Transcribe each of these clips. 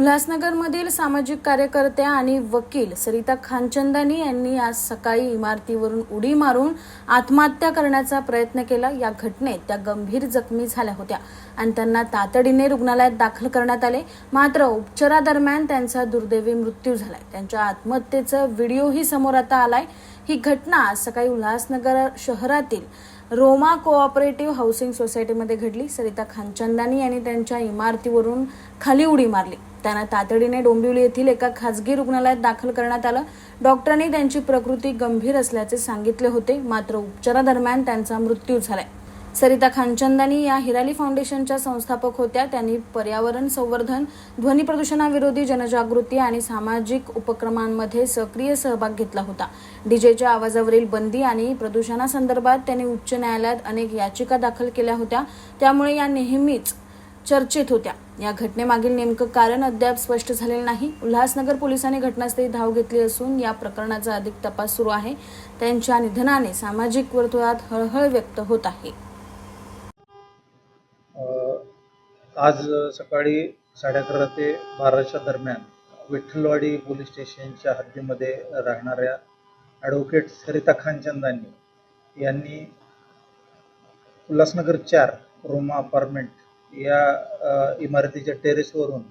उल्हासनगरमधील सामाजिक कार्यकर्त्या आणि वकील सरिता खानचंदानी यांनी आज सकाळी इमारतीवरून उडी मारून आत्महत्या करण्याचा प्रयत्न केला. या घटनेत त्या गंभीर जखमी झाल्या होत्या. आणि त्यांना तातडीने रुग्णालयात दाखल करण्यात आले. मात्र उपचारादरम्यान त्यांचा दुर्दैवी मृत्यू झालाय. त्यांच्या आत्महत्येचा व्हिडिओही समोर आता आलाय. ही घटना आज सकाळी उल्हासनगर शहरातील रोमा कोऑपरेटिव्ह हाऊसिंग सोसायटीमध्ये घडली. सरिता खानचंदानी यांनी त्यांच्या इमारतीवरून खाली उडी मारली. त्यांना तातडीने डोंबिवली येथील एका खासगी रुग्णालयात दाखल करण्यात आलं. डॉक्टरांनी त्यांची प्रकृती गंभीर असल्याचे सांगितले होते. मात्र उपचारादरम्यान त्यांचा मृत्यू झालाय. सरिता खानचंदानी या हिराली फाउंडेशनच्या संस्थापक होत्या. त्यांनी पर्यावरण संवर्धन ध्वनी प्रदूषणाविरोधी जनजागृती आणि सामाजिक उपक्रमांमध्ये सक्रिय सहभाग घेतला होता. डीजेच्या आवाजावरील बंदी आणि प्रदूषणासंदर्भात त्यांनी उच्च न्यायालयात अनेक याचिका दाखल केल्या होत्या. त्यामुळे या नेहमीच चर्चेत होत्या. या घटनेमागील नेमकं कारण अद्याप स्पष्ट झालेलं नाही. उल्हासनगर पोलिसांनी घटनास्थळी धाव घेतली असून या प्रकरणाचा अधिक तपास सुरू आहे. त्यांच्या निधनाने सामाजिक वर्तुळात हळहळ व्यक्त होत आहे. आज सकाळी साडे अकरा ते बाराच्या दरम्यान विठ्ठलवाडी पोलीस स्टेशनच्या हद्दीमध्ये राहणाऱ्या ॲडव्होकेट सरिता खानचंदानी यांनी उल्हासनगर चार रोमा अपार्टमेंट या इमारतीच्या टेरेसवरून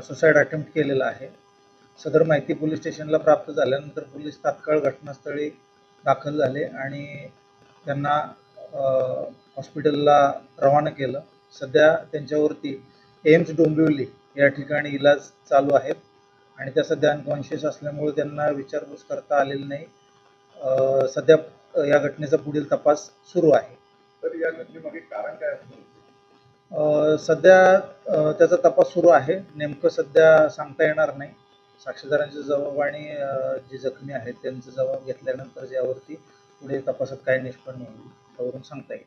सुसाईड अटेम्प्ट केलेला आहे. सदर माहिती पोलीस स्टेशनला प्राप्त झाल्यानंतर पोलीस तात्काळ घटनास्थळी दाखल झाले आणि त्यांना हॉस्पिटलला रवाना केलं. सध्या त्यांच्यावरती एम्स डोंबिवली या ठिकाणी इलाज चालू आहेत आणि त्या सध्या अनकॉन्शियस असल्यामुळे त्यांना विचारपूस करता आलेली नाही. सध्या या घटनेचा पुढील तपास सुरू आहे. तर या घटनेमागे कारण काय असतं? सध्या त्याचा तपास सुरू आहे. नेमकं सध्या सांगता येणार नाही. साक्षीदारांचे जबाब आणि जे जखमी आहेत त्यांचा जबाब घेतल्यानंतर यावरती पुढे तपासात काय निष्पन्न होईल त्यावरून सांगता येईल.